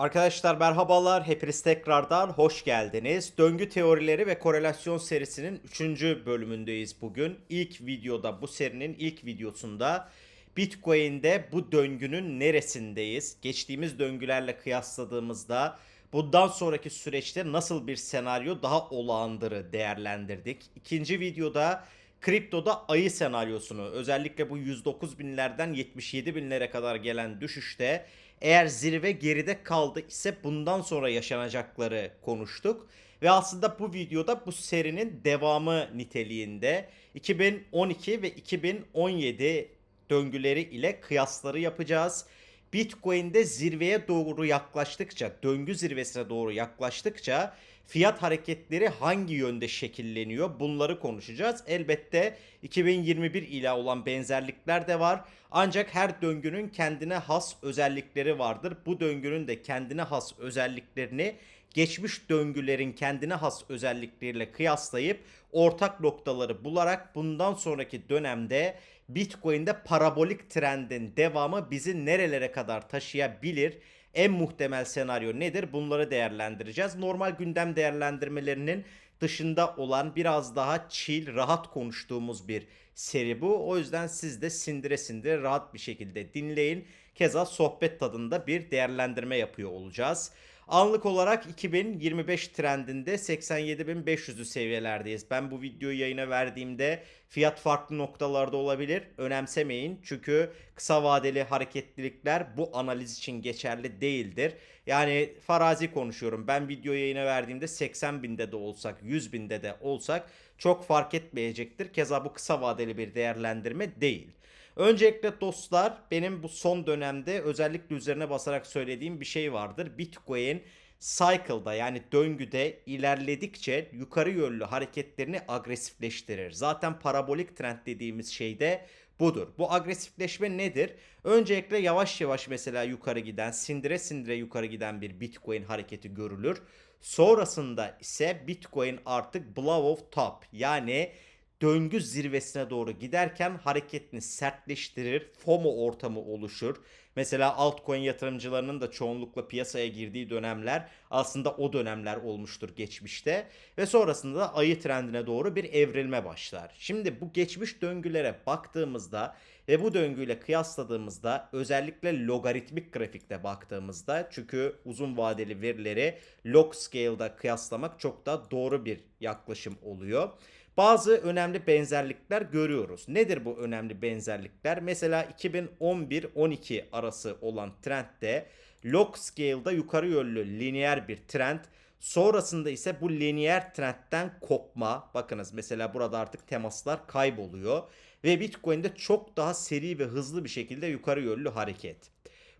Arkadaşlar merhabalar, hepiniz tekrardan hoş geldiniz. Döngü teorileri ve korelasyon serisinin 3. bölümündeyiz bugün. İlk videoda, bu serinin ilk videosunda Bitcoin'de bu döngünün neresindeyiz? Geçtiğimiz döngülerle kıyasladığımızda bundan sonraki süreçte nasıl bir senaryo daha olağandır değerlendirdik. İkinci videoda kriptoda ayı senaryosunu özellikle bu 109 binlerden 77 binlere kadar gelen düşüşte eğer zirve geride kaldı ise bundan sonra yaşanacakları konuştuk. Ve aslında bu videoda bu serinin devamı niteliğinde 2012 ve 2017 döngüleri ile kıyasları yapacağız. Bitcoin'de zirveye doğru yaklaştıkça, döngü zirvesine doğru yaklaştıkça fiyat hareketleri hangi yönde şekilleniyor bunları konuşacağız. Elbette 2021 ile olan benzerlikler de var. Ancak her döngünün kendine has özellikleri vardır. Bu döngünün de kendine has özelliklerini geçmiş döngülerin kendine has özellikleriyle kıyaslayıp ortak noktaları bularak bundan sonraki dönemde Bitcoin'de parabolik trendin devamı bizi nerelere kadar taşıyabilir? En muhtemel senaryo nedir? Bunları değerlendireceğiz. Normal gündem değerlendirmelerinin dışında olan biraz daha chill, rahat konuştuğumuz bir seri bu. O yüzden siz de sindire sindire rahat bir şekilde dinleyin. Keza sohbet tadında bir değerlendirme yapıyor olacağız. Anlık olarak 2025 trendinde 87.500'lü seviyelerdeyiz. Ben bu videoyu yayına verdiğimde fiyat farklı noktalarda olabilir. Önemsemeyin. Çünkü kısa vadeli hareketlilikler bu analiz için geçerli değildir. Yani farazi konuşuyorum. Ben video yayına verdiğimde 80 binde de olsak 100 binde de olsak çok fark etmeyecektir. Keza bu kısa vadeli bir değerlendirme değil. Öncelikle dostlar benim bu son dönemde özellikle üzerine basarak söylediğim bir şey vardır. Bitcoin cycle'da yani döngüde ilerledikçe yukarı yönlü hareketlerini agresifleştirir. Zaten parabolik trend dediğimiz şey de budur. Bu agresifleşme nedir? Öncelikle yavaş yavaş mesela yukarı giden, sindire sindire yukarı giden bir Bitcoin hareketi görülür. Sonrasında ise Bitcoin artık blow of top yani döngü zirvesine doğru giderken hareketini sertleştirir, FOMO ortamı oluşur. Mesela altcoin yatırımcılarının da çoğunlukla piyasaya girdiği dönemler aslında o dönemler olmuştur geçmişte ve sonrasında da ayı trendine doğru bir evrilme başlar. Şimdi bu geçmiş döngülere baktığımızda ve bu döngüyle kıyasladığımızda özellikle logaritmik grafikte baktığımızda çünkü uzun vadeli verileri log scale'da kıyaslamak çok da doğru bir yaklaşım oluyor bazı önemli benzerlikler görüyoruz. Nedir bu önemli benzerlikler? Mesela 2011-12 arası olan trendde log scale'da yukarı yönlü lineer bir trend Sonrasında ise bu lineer trendten kopma. Bakınız mesela burada artık temaslar kayboluyor. Ve Bitcoin'de çok daha seri ve hızlı bir şekilde yukarı yönlü hareket.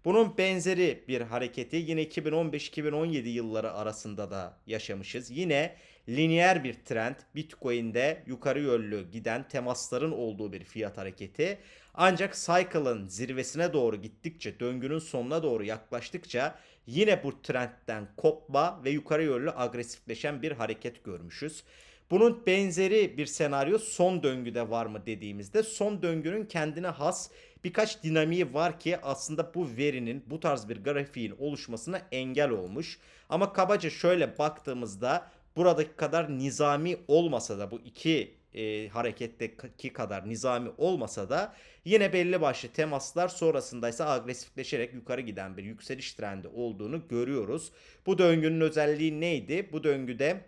Bunun benzeri bir hareketi yine 2015-2017 yılları arasında da yaşamışız. Yine lineer bir trend Bitcoin'de yukarı yönlü giden temasların olduğu bir fiyat hareketi. Ancak cycle'ın zirvesine doğru gittikçe, döngünün sonuna doğru yaklaştıkça yine bu trendten kopma ve yukarı yönlü agresifleşen bir hareket görmüşüz. Bunun benzeri bir senaryo son döngüde var mı dediğimizde son döngünün kendine has birkaç dinamiği var ki aslında bu verinin bu tarz bir grafiğin oluşmasına engel olmuş. Ama kabaca şöyle baktığımızda buradaki kadar nizami olmasa da bu iki e, hareketteki kadar nizami olmasa da yine belli başlı temaslar sonrasında ise agresifleşerek yukarı giden bir yükseliş trendi olduğunu görüyoruz. Bu döngünün özelliği neydi? Bu döngüde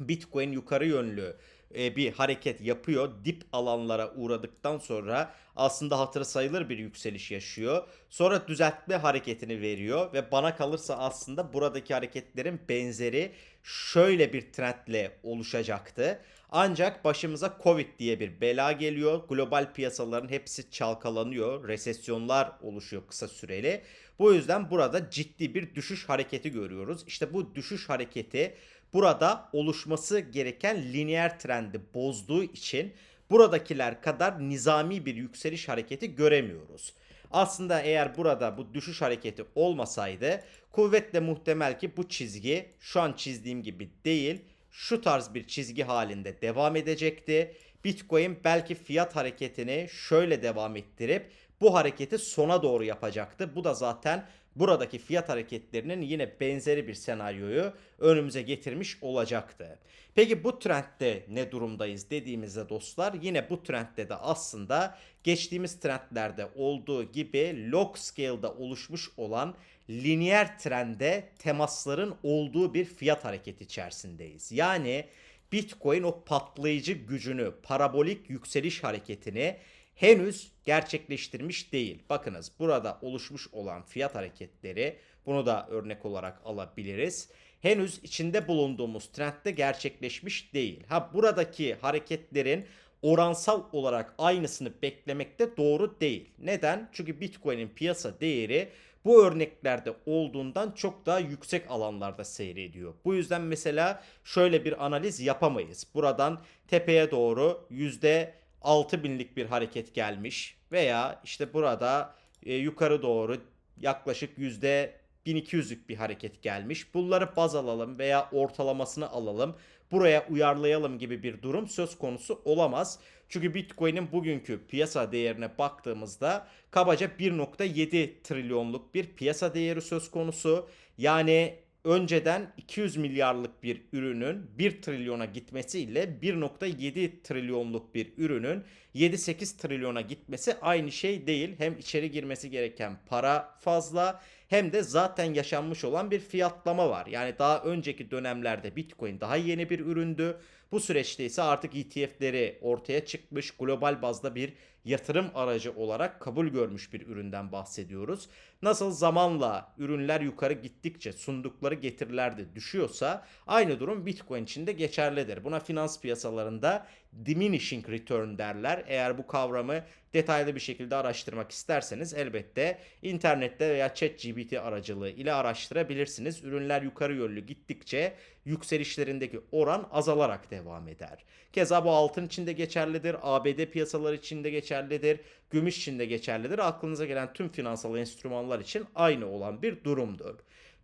Bitcoin yukarı yönlü e, bir hareket yapıyor. Dip alanlara uğradıktan sonra aslında hatırı sayılır bir yükseliş yaşıyor. Sonra düzeltme hareketini veriyor ve bana kalırsa aslında buradaki hareketlerin benzeri şöyle bir trendle oluşacaktı. Ancak başımıza Covid diye bir bela geliyor. Global piyasaların hepsi çalkalanıyor. Resesyonlar oluşuyor kısa süreli. Bu yüzden burada ciddi bir düşüş hareketi görüyoruz. İşte bu düşüş hareketi burada oluşması gereken lineer trendi bozduğu için buradakiler kadar nizami bir yükseliş hareketi göremiyoruz. Aslında eğer burada bu düşüş hareketi olmasaydı kuvvetle muhtemel ki bu çizgi şu an çizdiğim gibi değil şu tarz bir çizgi halinde devam edecekti. Bitcoin belki fiyat hareketini şöyle devam ettirip bu hareketi sona doğru yapacaktı. Bu da zaten buradaki fiyat hareketlerinin yine benzeri bir senaryoyu önümüze getirmiş olacaktı. Peki bu trendde ne durumdayız dediğimizde dostlar yine bu trendde de aslında geçtiğimiz trendlerde olduğu gibi log scale'da oluşmuş olan lineer trende temasların olduğu bir fiyat hareketi içerisindeyiz. Yani Bitcoin o patlayıcı gücünü, parabolik yükseliş hareketini henüz gerçekleştirmiş değil. Bakınız burada oluşmuş olan fiyat hareketleri bunu da örnek olarak alabiliriz. Henüz içinde bulunduğumuz trendde gerçekleşmiş değil. Ha buradaki hareketlerin oransal olarak aynısını beklemek de doğru değil. Neden? Çünkü Bitcoin'in piyasa değeri bu örneklerde olduğundan çok daha yüksek alanlarda seyrediyor. Bu yüzden mesela şöyle bir analiz yapamayız. Buradan tepeye doğru yüzde 6000'lik bir hareket gelmiş veya işte burada e, yukarı doğru yaklaşık yüzde 1200'lük bir hareket gelmiş. Bunları baz alalım veya ortalamasını alalım. Buraya uyarlayalım gibi bir durum söz konusu olamaz. Çünkü Bitcoin'in bugünkü piyasa değerine baktığımızda kabaca 1.7 trilyonluk bir piyasa değeri söz konusu. Yani önceden 200 milyarlık bir ürünün 1 trilyona gitmesiyle 1.7 trilyonluk bir ürünün 7-8 trilyona gitmesi aynı şey değil. Hem içeri girmesi gereken para fazla hem de zaten yaşanmış olan bir fiyatlama var. Yani daha önceki dönemlerde Bitcoin daha yeni bir üründü. Bu süreçte ise artık ETF'leri ortaya çıkmış global bazda bir yatırım aracı olarak kabul görmüş bir üründen bahsediyoruz. Nasıl zamanla ürünler yukarı gittikçe sundukları getiriler de düşüyorsa aynı durum Bitcoin için de geçerlidir. Buna finans piyasalarında diminishing return derler. Eğer bu kavramı detaylı bir şekilde araştırmak isterseniz elbette internette veya ChatGPT aracılığı ile araştırabilirsiniz. Ürünler yukarı yönlü gittikçe yükselişlerindeki oran azalarak devam eder. Keza bu altın için de geçerlidir, ABD piyasaları için de geçerlidir, gümüş için de geçerlidir. Aklınıza gelen tüm finansal enstrümanlar için aynı olan bir durumdur.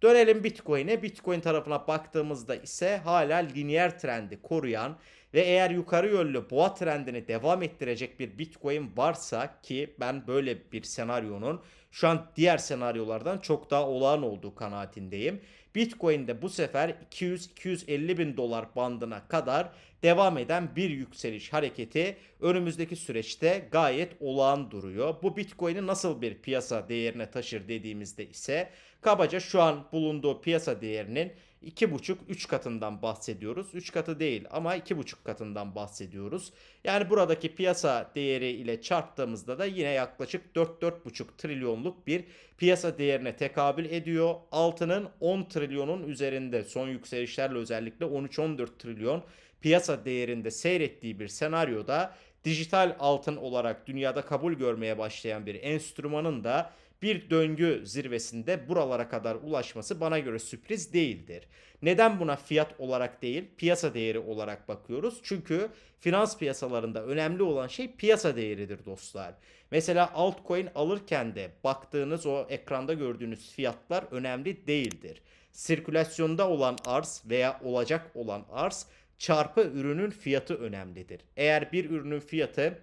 Dönelim Bitcoin'e. Bitcoin tarafına baktığımızda ise hala lineer trendi koruyan ve eğer yukarı yönlü boğa trendini devam ettirecek bir Bitcoin varsa ki ben böyle bir senaryonun şu an diğer senaryolardan çok daha olağan olduğu kanaatindeyim. Bitcoin'de bu sefer 200-250 bin dolar bandına kadar devam eden bir yükseliş hareketi önümüzdeki süreçte gayet olağan duruyor. Bu Bitcoin'i nasıl bir piyasa değerine taşır dediğimizde ise kabaca şu an bulunduğu piyasa değerinin 2,5-3 katından bahsediyoruz. 3 katı değil ama 2,5 katından bahsediyoruz. Yani buradaki piyasa değeri ile çarptığımızda da yine yaklaşık 4-4,5 trilyonluk bir piyasa değerine tekabül ediyor. Altının 10 trilyonun üzerinde son yükselişlerle özellikle 13-14 trilyon piyasa değerinde seyrettiği bir senaryoda dijital altın olarak dünyada kabul görmeye başlayan bir enstrümanın da bir döngü zirvesinde buralara kadar ulaşması bana göre sürpriz değildir. Neden buna fiyat olarak değil, piyasa değeri olarak bakıyoruz? Çünkü finans piyasalarında önemli olan şey piyasa değeridir dostlar. Mesela altcoin alırken de baktığınız o ekranda gördüğünüz fiyatlar önemli değildir. Sirkülasyonda olan arz veya olacak olan arz çarpı ürünün fiyatı önemlidir. Eğer bir ürünün fiyatı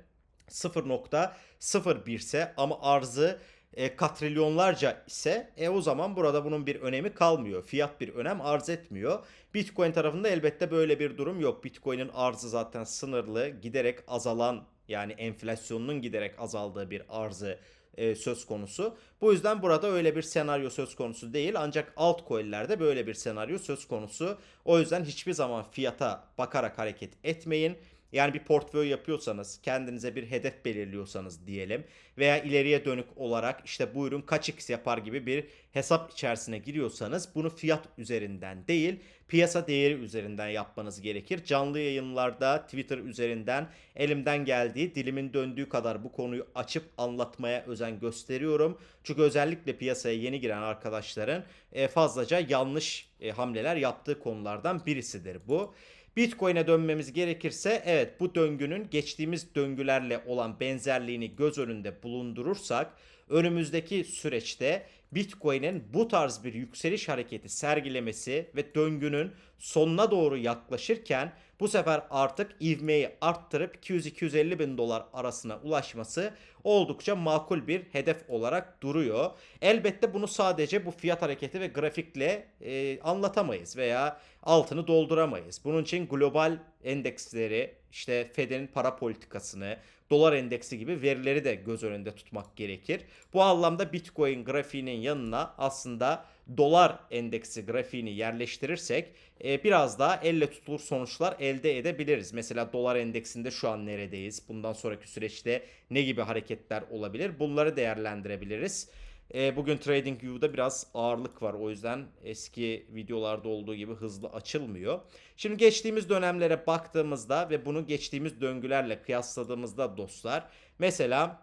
0.01 ise ama arzı e, katrilyonlarca ise e, o zaman burada bunun bir önemi kalmıyor. Fiyat bir önem arz etmiyor. Bitcoin tarafında elbette böyle bir durum yok. Bitcoin'in arzı zaten sınırlı, giderek azalan yani enflasyonun giderek azaldığı bir arzı e, söz konusu. Bu yüzden burada öyle bir senaryo söz konusu değil ancak altcoin'lerde böyle bir senaryo söz konusu. O yüzden hiçbir zaman fiyata bakarak hareket etmeyin. Yani bir portföy yapıyorsanız, kendinize bir hedef belirliyorsanız diyelim veya ileriye dönük olarak işte bu ürün kaç x yapar gibi bir hesap içerisine giriyorsanız bunu fiyat üzerinden değil, piyasa değeri üzerinden yapmanız gerekir. Canlı yayınlarda Twitter üzerinden elimden geldiği, dilimin döndüğü kadar bu konuyu açıp anlatmaya özen gösteriyorum. Çünkü özellikle piyasaya yeni giren arkadaşların e, fazlaca yanlış e, hamleler yaptığı konulardan birisidir bu. Bitcoin'e dönmemiz gerekirse evet bu döngünün geçtiğimiz döngülerle olan benzerliğini göz önünde bulundurursak önümüzdeki süreçte Bitcoin'in bu tarz bir yükseliş hareketi sergilemesi ve döngünün sonuna doğru yaklaşırken bu sefer artık ivmeyi arttırıp 200-250 bin dolar arasına ulaşması oldukça makul bir hedef olarak duruyor. Elbette bunu sadece bu fiyat hareketi ve grafikle e, anlatamayız veya altını dolduramayız. Bunun için global endeksleri, işte Fed'in para politikasını, dolar endeksi gibi verileri de göz önünde tutmak gerekir. Bu anlamda Bitcoin grafiğinin yanına aslında dolar endeksi grafiğini yerleştirirsek e, biraz daha elle tutulur sonuçlar elde edebiliriz. Mesela dolar endeksinde şu an neredeyiz? Bundan sonraki süreçte ne gibi hareketler olabilir? Bunları değerlendirebiliriz. E, bugün TradingView'da biraz ağırlık var. O yüzden eski videolarda olduğu gibi hızlı açılmıyor. Şimdi geçtiğimiz dönemlere baktığımızda ve bunu geçtiğimiz döngülerle kıyasladığımızda dostlar mesela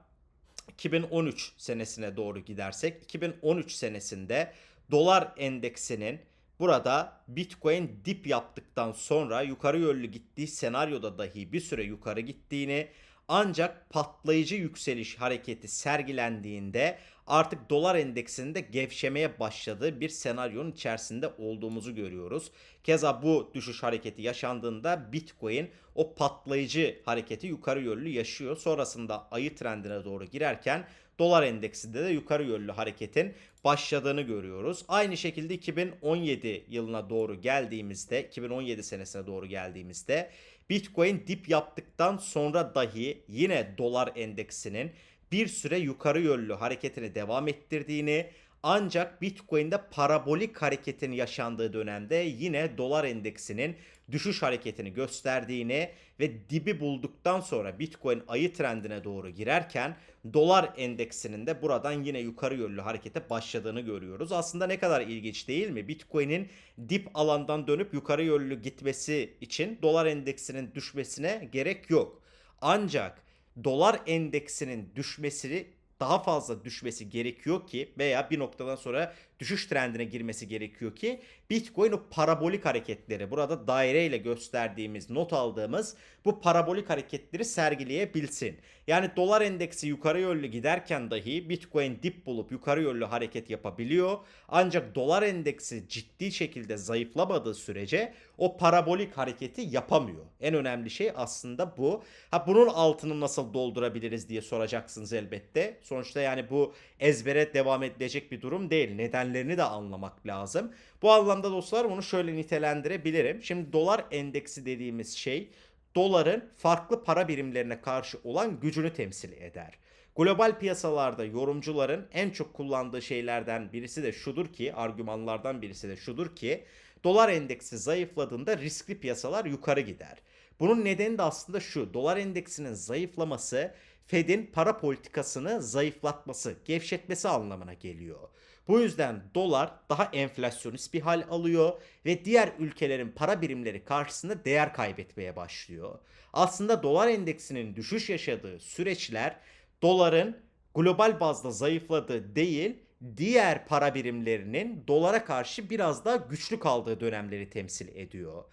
2013 senesine doğru gidersek 2013 senesinde dolar endeksinin burada Bitcoin dip yaptıktan sonra yukarı yönlü gittiği senaryoda dahi bir süre yukarı gittiğini ancak patlayıcı yükseliş hareketi sergilendiğinde artık dolar endeksinde gevşemeye başladığı bir senaryonun içerisinde olduğumuzu görüyoruz. Keza bu düşüş hareketi yaşandığında Bitcoin o patlayıcı hareketi yukarı yönlü yaşıyor. Sonrasında ayı trendine doğru girerken dolar endeksinde de yukarı yönlü hareketin başladığını görüyoruz. Aynı şekilde 2017 yılına doğru geldiğimizde, 2017 senesine doğru geldiğimizde Bitcoin dip yaptıktan sonra dahi yine dolar endeksinin bir süre yukarı yönlü hareketini devam ettirdiğini ancak Bitcoin'de parabolik hareketin yaşandığı dönemde yine dolar endeksinin düşüş hareketini gösterdiğini ve dibi bulduktan sonra Bitcoin ayı trendine doğru girerken dolar endeksinin de buradan yine yukarı yönlü harekete başladığını görüyoruz. Aslında ne kadar ilginç değil mi? Bitcoin'in dip alandan dönüp yukarı yönlü gitmesi için dolar endeksinin düşmesine gerek yok. Ancak dolar endeksinin düşmesini daha fazla düşmesi gerekiyor ki veya bir noktadan sonra düşüş trendine girmesi gerekiyor ki Bitcoin o parabolik hareketleri burada daireyle gösterdiğimiz not aldığımız bu parabolik hareketleri sergileyebilsin. Yani dolar endeksi yukarı yönlü giderken dahi Bitcoin dip bulup yukarı yönlü hareket yapabiliyor. Ancak dolar endeksi ciddi şekilde zayıflamadığı sürece o parabolik hareketi yapamıyor. En önemli şey aslında bu. Ha bunun altını nasıl doldurabiliriz diye soracaksınız elbette. Sonuçta yani bu ezbere devam edilecek bir durum değil. Nedenlerini de anlamak lazım. Bu anlamda dostlar bunu şöyle nitelendirebilirim. Şimdi dolar endeksi dediğimiz şey doların farklı para birimlerine karşı olan gücünü temsil eder. Global piyasalarda yorumcuların en çok kullandığı şeylerden birisi de şudur ki, argümanlardan birisi de şudur ki, dolar endeksi zayıfladığında riskli piyasalar yukarı gider. Bunun nedeni de aslında şu, dolar endeksinin zayıflaması Fed'in para politikasını zayıflatması, gevşetmesi anlamına geliyor. Bu yüzden dolar daha enflasyonist bir hal alıyor ve diğer ülkelerin para birimleri karşısında değer kaybetmeye başlıyor. Aslında dolar endeksinin düşüş yaşadığı süreçler doların global bazda zayıfladığı değil, diğer para birimlerinin dolara karşı biraz daha güçlü kaldığı dönemleri temsil ediyor.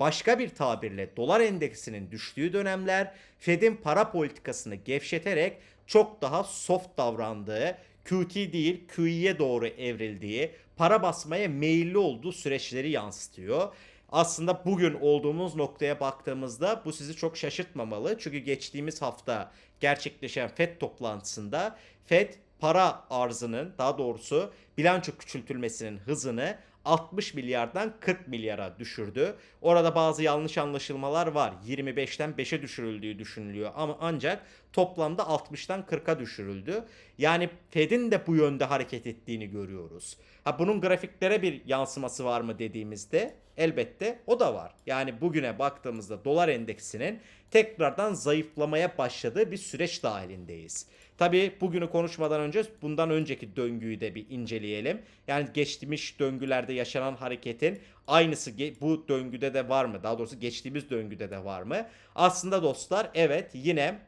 Başka bir tabirle dolar endeksinin düştüğü dönemler Fed'in para politikasını gevşeterek çok daha soft davrandığı, QT değil QE'ye doğru evrildiği, para basmaya meyilli olduğu süreçleri yansıtıyor. Aslında bugün olduğumuz noktaya baktığımızda bu sizi çok şaşırtmamalı. Çünkü geçtiğimiz hafta gerçekleşen FED toplantısında FED para arzının daha doğrusu bilanço küçültülmesinin hızını 60 milyardan 40 milyara düşürdü. Orada bazı yanlış anlaşılmalar var. 25'ten 5'e düşürüldüğü düşünülüyor ama ancak toplamda 60'tan 40'a düşürüldü. Yani Fed'in de bu yönde hareket ettiğini görüyoruz. Ha bunun grafiklere bir yansıması var mı dediğimizde elbette o da var. Yani bugüne baktığımızda dolar endeksinin tekrardan zayıflamaya başladığı bir süreç dahilindeyiz. Tabi bugünü konuşmadan önce bundan önceki döngüyü de bir inceleyelim. Yani geçtiğimiz döngülerde yaşanan hareketin aynısı bu döngüde de var mı? Daha doğrusu geçtiğimiz döngüde de var mı? Aslında dostlar evet yine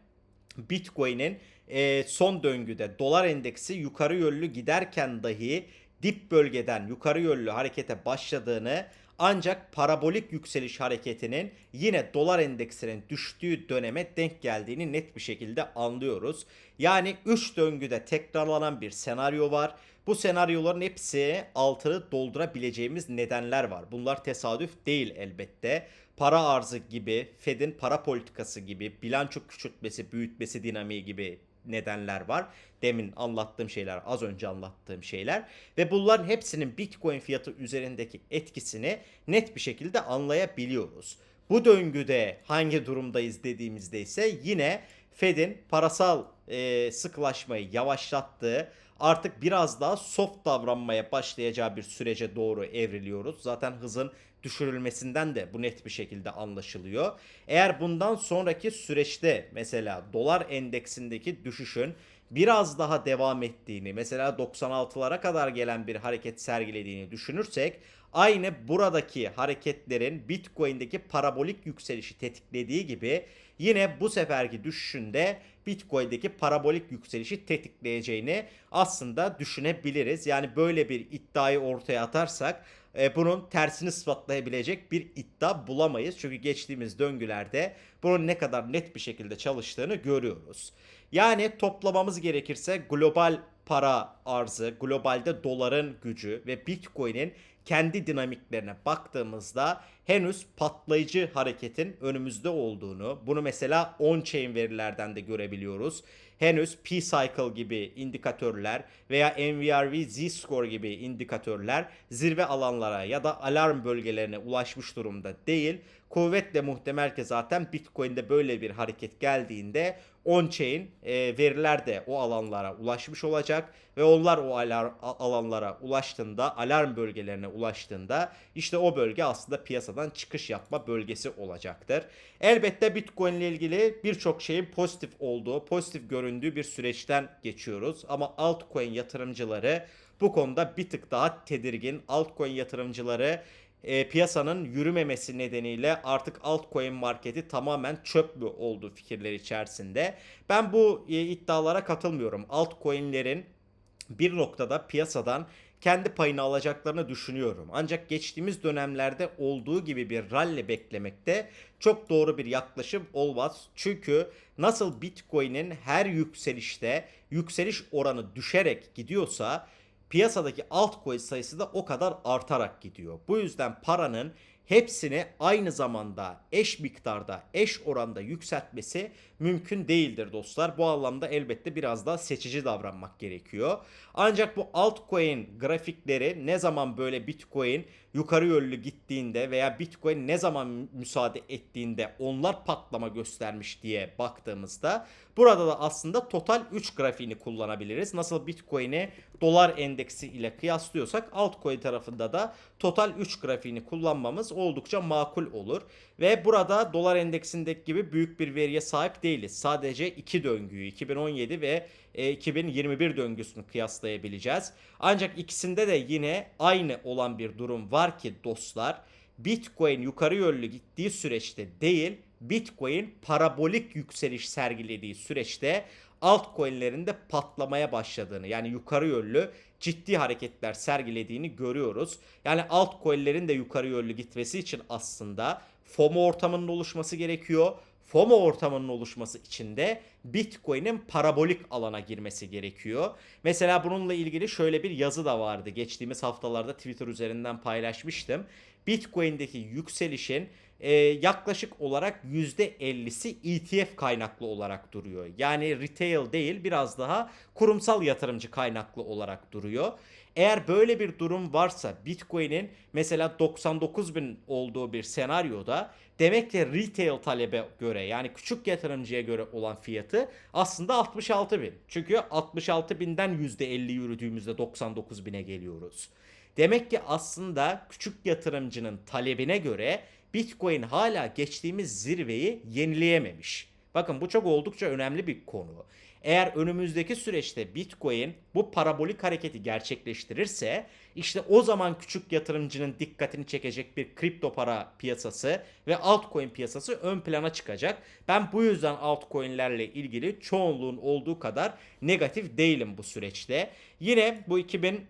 Bitcoin'in e, son döngüde dolar endeksi yukarı yönlü giderken dahi dip bölgeden yukarı yönlü harekete başladığını Ancak parabolik yükseliş hareketinin yine dolar endeksinin düştüğü döneme denk geldiğini net bir şekilde anlıyoruz. Yani 3 döngüde tekrarlanan bir senaryo var. Bu senaryoların hepsi altını doldurabileceğimiz nedenler var. Bunlar tesadüf değil elbette. Para arzı gibi, Fed'in para politikası gibi, bilanço küçültmesi, büyütmesi dinamiği gibi nedenler var. Demin anlattığım şeyler, az önce anlattığım şeyler ve bunların hepsinin Bitcoin fiyatı üzerindeki etkisini net bir şekilde anlayabiliyoruz. Bu döngüde hangi durumdayız dediğimizde ise yine Fed'in parasal e, sıkılaşmayı yavaşlattığı, artık biraz daha soft davranmaya başlayacağı bir sürece doğru evriliyoruz. Zaten hızın düşürülmesinden de bu net bir şekilde anlaşılıyor. Eğer bundan sonraki süreçte mesela dolar endeksindeki düşüşün biraz daha devam ettiğini, mesela 96'lara kadar gelen bir hareket sergilediğini düşünürsek aynı buradaki hareketlerin Bitcoin'deki parabolik yükselişi tetiklediği gibi yine bu seferki düşüşünde Bitcoin'deki parabolik yükselişi tetikleyeceğini aslında düşünebiliriz. Yani böyle bir iddiayı ortaya atarsak e, bunun tersini ispatlayabilecek bir iddia bulamayız. Çünkü geçtiğimiz döngülerde bunun ne kadar net bir şekilde çalıştığını görüyoruz. Yani toplamamız gerekirse global para arzı, globalde doların gücü ve Bitcoin'in kendi dinamiklerine baktığımızda henüz patlayıcı hareketin önümüzde olduğunu, bunu mesela on-chain verilerden de görebiliyoruz. Henüz P-Cycle gibi indikatörler veya NVRV Z-Score gibi indikatörler zirve alanlara ya da alarm bölgelerine ulaşmış durumda değil. Kuvvetle muhtemel ki zaten Bitcoin'de böyle bir hareket geldiğinde on-chain e, veriler de o alanlara ulaşmış olacak ve onlar o alar, alanlara ulaştığında, alarm bölgelerine ulaştığında işte o bölge aslında piyasadan çıkış yapma bölgesi olacaktır. Elbette Bitcoin ile ilgili birçok şeyin pozitif olduğu, pozitif göründüğü bir süreçten geçiyoruz ama altcoin yatırımcıları bu konuda bir tık daha tedirgin. Altcoin yatırımcıları e, piyasanın yürümemesi nedeniyle artık altcoin marketi tamamen çöp mü oldu fikirleri içerisinde. Ben bu e, iddialara katılmıyorum. Altcoin'lerin bir noktada piyasadan kendi payını alacaklarını düşünüyorum. Ancak geçtiğimiz dönemlerde olduğu gibi bir rally beklemekte çok doğru bir yaklaşım olmaz. Çünkü nasıl Bitcoin'in her yükselişte yükseliş oranı düşerek gidiyorsa piyasadaki altcoin sayısı da o kadar artarak gidiyor. Bu yüzden paranın hepsini aynı zamanda eş miktarda, eş oranda yükseltmesi mümkün değildir dostlar. Bu anlamda elbette biraz daha seçici davranmak gerekiyor. Ancak bu altcoin grafikleri ne zaman böyle Bitcoin yukarı yönlü gittiğinde veya Bitcoin ne zaman müsaade ettiğinde onlar patlama göstermiş diye baktığımızda burada da aslında total 3 grafiğini kullanabiliriz. Nasıl Bitcoin'i dolar endeksi ile kıyaslıyorsak altcoin tarafında da total 3 grafiğini kullanmamız oldukça makul olur. Ve burada dolar endeksindeki gibi büyük bir veriye sahip değiliz. Sadece iki döngüyü 2017 ve 2021 e, döngüsünü kıyaslayabileceğiz. Ancak ikisinde de yine aynı olan bir durum var ki dostlar Bitcoin yukarı yönlü gittiği süreçte değil Bitcoin parabolik yükseliş sergilediği süreçte altcoin'lerin de patlamaya başladığını yani yukarı yönlü ciddi hareketler sergilediğini görüyoruz. Yani altcoin'lerin de yukarı yönlü gitmesi için aslında FOMO ortamının oluşması gerekiyor. FOMO ortamının oluşması için de Bitcoin'in parabolik alana girmesi gerekiyor. Mesela bununla ilgili şöyle bir yazı da vardı. Geçtiğimiz haftalarda Twitter üzerinden paylaşmıştım. Bitcoin'deki yükselişin e, yaklaşık olarak %50'si ETF kaynaklı olarak duruyor. Yani retail değil biraz daha kurumsal yatırımcı kaynaklı olarak duruyor. Eğer böyle bir durum varsa Bitcoin'in mesela 99 bin olduğu bir senaryoda demek ki retail talebe göre yani küçük yatırımcıya göre olan fiyatı aslında 66 bin. Çünkü 66 binden %50 yürüdüğümüzde 99 bine geliyoruz. Demek ki aslında küçük yatırımcının talebine göre Bitcoin hala geçtiğimiz zirveyi yenileyememiş. Bakın bu çok oldukça önemli bir konu. Eğer önümüzdeki süreçte Bitcoin bu parabolik hareketi gerçekleştirirse işte o zaman küçük yatırımcının dikkatini çekecek bir kripto para piyasası ve altcoin piyasası ön plana çıkacak. Ben bu yüzden altcoin'lerle ilgili çoğunluğun olduğu kadar negatif değilim bu süreçte. Yine bu 2000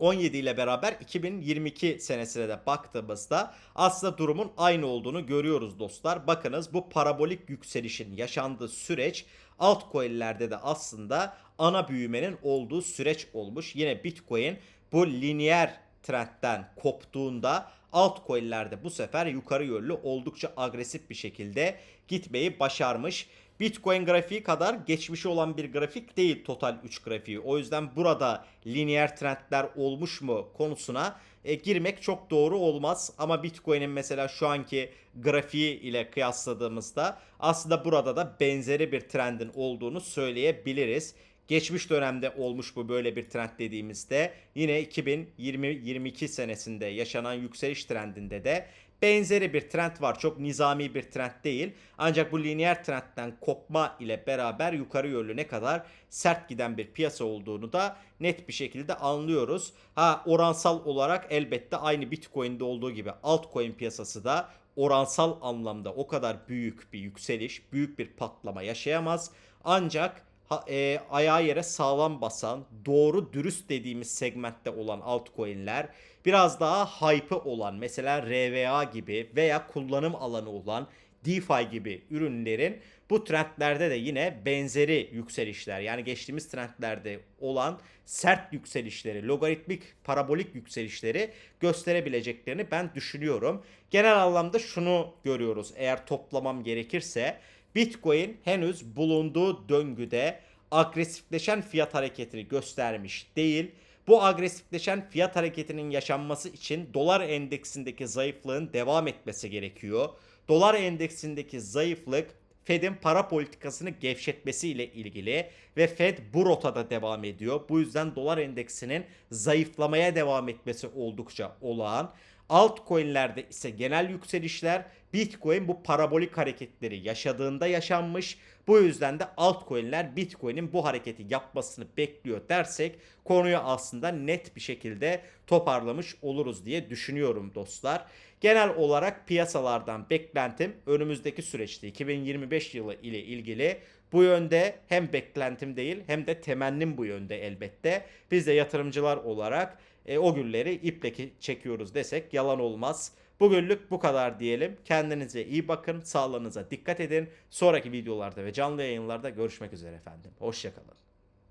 17 ile beraber 2022 senesine de baktığımızda aslında durumun aynı olduğunu görüyoruz dostlar. Bakınız bu parabolik yükselişin yaşandığı süreç altcoin'lerde de aslında ana büyümenin olduğu süreç olmuş. Yine Bitcoin bu lineer trendten koptuğunda altcoin'lerde bu sefer yukarı yönlü oldukça agresif bir şekilde gitmeyi başarmış. Bitcoin grafiği kadar geçmişi olan bir grafik değil total 3 grafiği. O yüzden burada lineer trendler olmuş mu konusuna e, girmek çok doğru olmaz. Ama Bitcoin'in mesela şu anki grafiği ile kıyasladığımızda aslında burada da benzeri bir trendin olduğunu söyleyebiliriz. Geçmiş dönemde olmuş bu böyle bir trend dediğimizde yine 2020-22 senesinde yaşanan yükseliş trendinde de benzeri bir trend var. Çok nizami bir trend değil. Ancak bu lineer trendten kopma ile beraber yukarı yönlü ne kadar sert giden bir piyasa olduğunu da net bir şekilde anlıyoruz. Ha oransal olarak elbette aynı Bitcoin'de olduğu gibi altcoin piyasası da oransal anlamda o kadar büyük bir yükseliş, büyük bir patlama yaşayamaz. Ancak ha, e, ayağı yere sağlam basan, doğru dürüst dediğimiz segmentte olan altcoin'ler biraz daha hype'ı olan mesela RVA gibi veya kullanım alanı olan DeFi gibi ürünlerin bu trendlerde de yine benzeri yükselişler yani geçtiğimiz trendlerde olan sert yükselişleri, logaritmik parabolik yükselişleri gösterebileceklerini ben düşünüyorum. Genel anlamda şunu görüyoruz eğer toplamam gerekirse Bitcoin henüz bulunduğu döngüde agresifleşen fiyat hareketini göstermiş değil. Bu agresifleşen fiyat hareketinin yaşanması için dolar endeksindeki zayıflığın devam etmesi gerekiyor. Dolar endeksindeki zayıflık Fed'in para politikasını gevşetmesiyle ilgili ve Fed bu rotada devam ediyor. Bu yüzden dolar endeksinin zayıflamaya devam etmesi oldukça olağan. Altcoin'lerde ise genel yükselişler Bitcoin bu parabolik hareketleri yaşadığında yaşanmış. Bu yüzden de altcoin'ler Bitcoin'in bu hareketi yapmasını bekliyor dersek konuyu aslında net bir şekilde toparlamış oluruz diye düşünüyorum dostlar. Genel olarak piyasalardan beklentim önümüzdeki süreçte 2025 yılı ile ilgili bu yönde hem beklentim değil hem de temennim bu yönde elbette. Biz de yatırımcılar olarak e, o gülleri iple çekiyoruz desek yalan olmaz. Bugünlük bu kadar diyelim. Kendinize iyi bakın, sağlığınıza dikkat edin. Sonraki videolarda ve canlı yayınlarda görüşmek üzere efendim. Hoşçakalın.